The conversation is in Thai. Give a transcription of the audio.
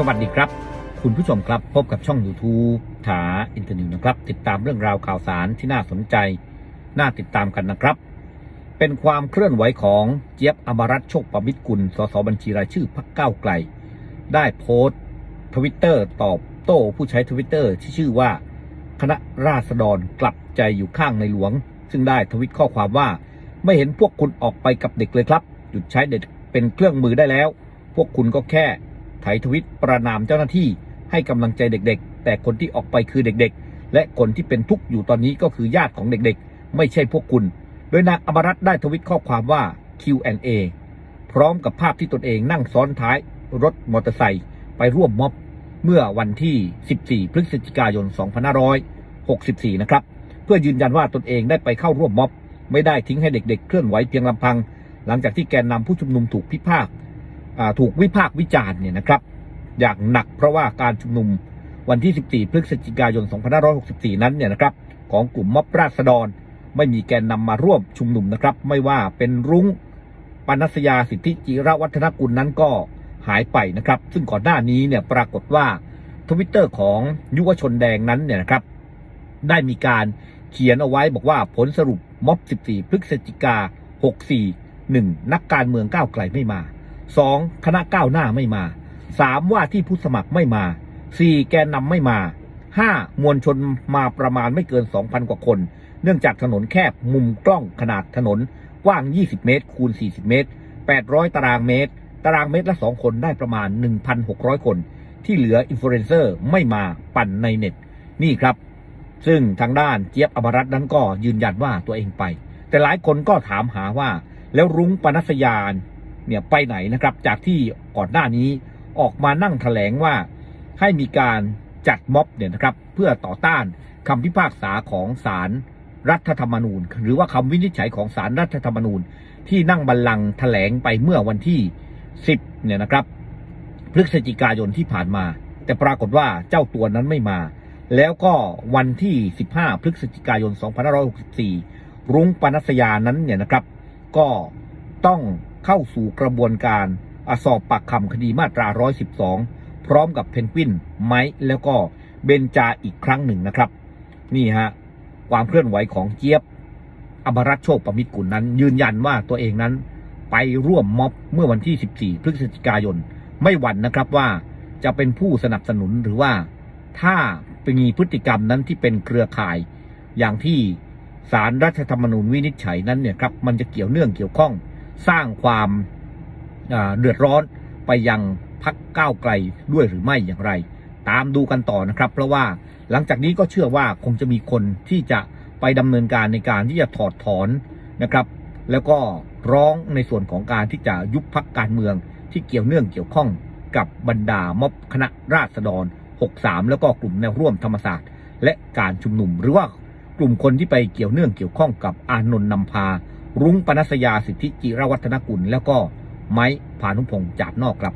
สวัสดีครับ คุณผู้ชมครับพบกับช่อง YouTube ถาอินเทอร์เน็ตนะครับ ติดตามเรื่องราวข่าวสารที่น่าสนใจ น่าติดตามกันนะครับ เป็นความเคลื่อนไหวของเจี๊ยบอมรัตโชคประมิตรกุลสสบัญชีรายชื่อพรรคก้าวไกล ได้โพสต์ทวิตเตอร์ตอบโต้ผู้ใช้ทวิตเตอร์ที่ชื่อว่า คณะราษฎรกลับใจอยู่ข้างในหลวง ซึ่งได้ทวิตข้อความว่า ไม่เห็นพวกคุณออกไปกับเด็กเลยครับ หยุดใช้เด็กเป็นเครื่องมือได้แล้ว พวกคุณก็แค่ ไถทวิตประนามเจ้าหน้าที่ให้กำลังใจเด็กๆ แต่คนที่ออกไปคือเด็กๆ และคนที่เป็นทุกข์อยู่ตอนนี้ก็คือญาติของเด็กๆ ไม่ใช่พวกคุณ โดยนางอมรัตได้ทวิตข้อความว่า Q&A พร้อมกับภาพที่ตนเองนั่งซ้อนท้ายรถมอเตอร์ไซค์ไปร่วมม็อบเมื่อวันที่ 14 พฤศจิกายน 2564 นะครับ เพื่อยืนยันว่าตนเองได้ไปเข้าร่วมม็อบ ไม่ได้ทิ้งให้เด็กๆ เคลื่อนไหวเพียงลำพัง หลังจากที่แกนนำผู้ชุมนุมถูกพิพากษ์อ่า ถูกวิพากษ์วิจารณ์เนี่ยนะครับ อย่างหนักเพราะว่าการชุมนุมวันที่ 14 พฤศจิกายน 2564 นั้นเนี่ยนะครับ ของกลุ่มม็อบราษฎร ไม่มีแกนนำมาร่วมชุมนุมนะครับ ไม่ว่าเป็นรุ้งปนัสยาสิทธิจิรวัฒนกุลนั้นก็หายไปนะครับ ซึ่งก่อนหน้านี้เนี่ยปรากฏว่าทวิตเตอร์ของยุวชนแดงนั้นเนี่ยนะครับ ได้มีการเขียนเอาไว้บอกว่าผลสรุปม็อบ 14 พฤศจิกา 64 1. นักการเมืองก้าวไกลไม่มา 2. คณะก้าวหน้าไม่มา 3. ว่าที่ผู้สมัครไม่มา 4. แกนนำไม่มา 5. มวลชนมาประมาณไม่เกิน 2,000 กว่าคน เนื่องจากถนนแคบมุมกล้องขนาดถนนกว้าง 20 เมตร คูณ 40 เมตร 800 ตารางเมตร ตารางเมตรละ 2 คนได้ประมาณ 1,600 คน ที่เหลืออินฟลูเอนเซอร์ไม่มาปั่นในเน็ต นี่ครับ ซึ่งทางด้านเจี๊ยบอมรัตน์นั้นก็ยืนยันว่าตัวเองไป แต่หลายคนก็ถามหาว่าแล้วรุ้งปนัสยาน เนี่ยไปไหนนะครับ จากที่ก่อนหน้านี้ออกมานั่งแถลงว่าให้มีการจัดม็อบเนี่ยนะครับ เพื่อต่อต้านคำพิพากษาของศาลรัฐธรรมนูญ หรือว่าคำวินิจฉัยของศาลรัฐธรรมนูญ ที่นั่งบัลลังก์แถลงไปเมื่อวันที่ 10เนี่ยนะครับ พฤศจิกายนที่ผ่านมา แต่ปรากฏว่าเจ้าตัวนั้นไม่มา แล้วก็วันที่ 15 พฤศจิกายน 2564 รุ้งปนัสยานั้นเนี่ยนะครับ ก็ต้อง เข้าสู่กระบวนการอสอบปากคำคดีมาตรา 112 พร้อมกับเพนกวิน ไม้แล้วก็เบนจาอีกครั้งหนึ่งนะครับ นี่ฮะ ความเคลื่อนไหวของเจี๊ยบ อมรัตโชคประมิตรกุลนั้น ยืนยันว่าตัวเองนั้น ไปร่วมม็อบเมื่อวันที่ 14 พฤศจิกายน ไม่หวั่นนะครับว่าจะเป็นผู้สนับสนุนหรือว่าถ้าเป็นมีพฤติกรรมนั้นที่เป็นเครือข่าย อย่างที่สารรัฐธรรมนูญวินิจฉัยนั้นเนี่ยครับมันจะเกี่ยวเนื่องเกี่ยวข้อง สร้างความเดือดร้อนไปยังพักก้าวไกลด้วยหรือไม่อย่างไร ตามดูกันต่อนะครับ เพราะว่าหลังจากนี้ก็เชื่อว่าคงจะมีคนที่จะไปดำเนินการในการที่จะถอดถอนนะครับ แล้วก็ร้องในส่วนของการที่จะยุบพักการเมืองที่เกี่ยวเนื่องเกี่ยวข้องกับบรรดาม็อบคณะราษฎร 63 แล้วก็กลุ่มแนวร่วมธรรมศาสตร์ และการชุมนุมหรือว่ากลุ่มคนที่ไปเกี่ยวเนื่องเกี่ยวข้องกับอานนท์นำพา รุ้งปนัสยาสิทธิจิรวัฒนกุล แล้วก็ไม้พานุพงศ์จากนอกครับ